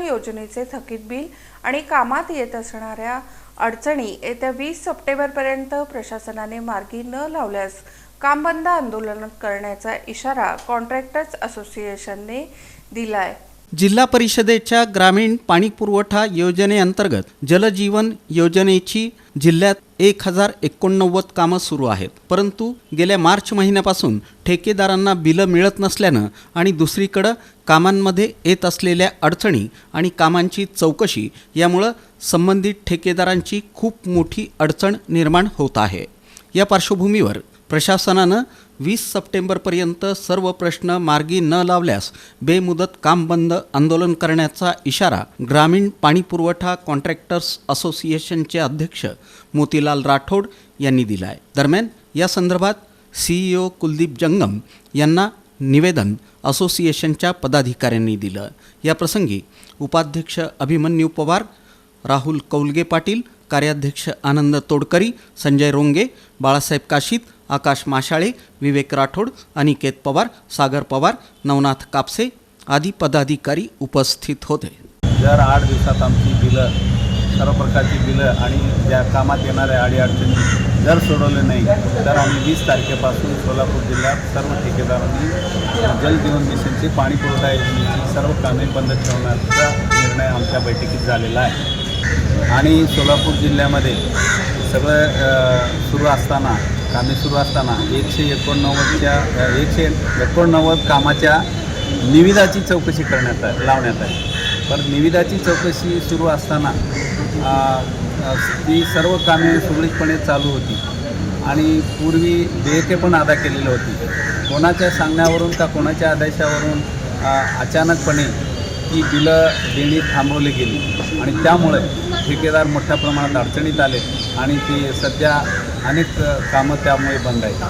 योजनेचे थकीत बिल आणि कामात येत असणाऱ्या अडचणी येत्या वीस सप्टेंबरपर्यंत प्रशासनाने मार्गी न लावल्यास कामबंद आंदोलन करण्याचा इशारा कॉन्ट्रॅक्टर्स असोसिएशनने दिलाय. जिल्हा परिषदेच्या ग्रामीण पाणी पुरवठा योजनेअंतर्गत जलजीवन योजनेची जिल्ह्यात एक हजार एकोणनव्वद कामं सुरू आहेत. परंतु गेल्या मार्च महिन्यापासून ठेकेदारांना बिलं मिळत नसल्यानं आणि दुसरीकडं कामांमध्ये येत असलेल्या अडचणी आणि कामांची चौकशी यामुळं संबंधित ठेकेदारांची खूप मोठी अडचण निर्माण होत आहे. या पार्श्वभूमीवर प्रशासनानं वीस सप्टेंबरपर्यंत सर्व प्रश्न मार्गी न लावल्यास बेमुदत काम बंद आंदोलन करण्याचा इशारा ग्रामीण पाणीपुरवठा कॉन्ट्रॅक्टर्स असोसिएशनचे अध्यक्ष मोतीलाल राठोड यांनी दिला आहे दरम्यान या संदर्भात सीईओ कुलदीप जंगम यांना निवेदन असोसिएशनच्या पदाधिकाऱ्यांनी दिलं. याप्रसंगी उपाध्यक्ष अभिमन्यू पवार राहुल कौलगे पाटील कार्याध्यक्ष आनंद तोडकरी संजय रोंगे बाळासाहेब काशीत आकाश माशाळे विवेक राठोड अनिकेत पवार सागर पवार नवनाथ कापसे आदी पदाधिकारी उपस्थित होते. जर आठ दिवसात आमची बिलं सर्व प्रकारची बिलं आणि ज्या कामात येणाऱ्या अडीअडचणी जर सोडवले नाही तर आम्ही वीस तारखेपासून सोलापूर जिल्ह्यात सर्व ठेकेदारांनी जल जीवन मिशनची पाणी पुरवठा योजनेची सर्व कामे बंद ठेवण्याचा निर्णय आमच्या बैठकीत झालेला आहे. आणि सोलापूर जिल्ह्यामध्ये सगळं सुरू असताना कामे सुरू असताना एकशे एकोणनव्वदच्या एकशे एकोणनव्वद कामाच्या निविदाची चौकशी करण्यात आहे लावण्यात आहे पण निविदाची चौकशी सुरू असताना ती सर्व कामे सुरळीतपणे चालू होती. आणि पूर्वी देयके पण अदा केलेली होती. कोणाच्या सांगण्यावरून का कोणाच्या आदेशावरून अचानकपणे ती बिलं देणी थांबवली गेली. आणि त्यामुळे ठेकेदार मोठ्या प्रमाणात अडचणीत आले आणि ती सध्या अनेक कामं त्यामुळे बंद आहेत.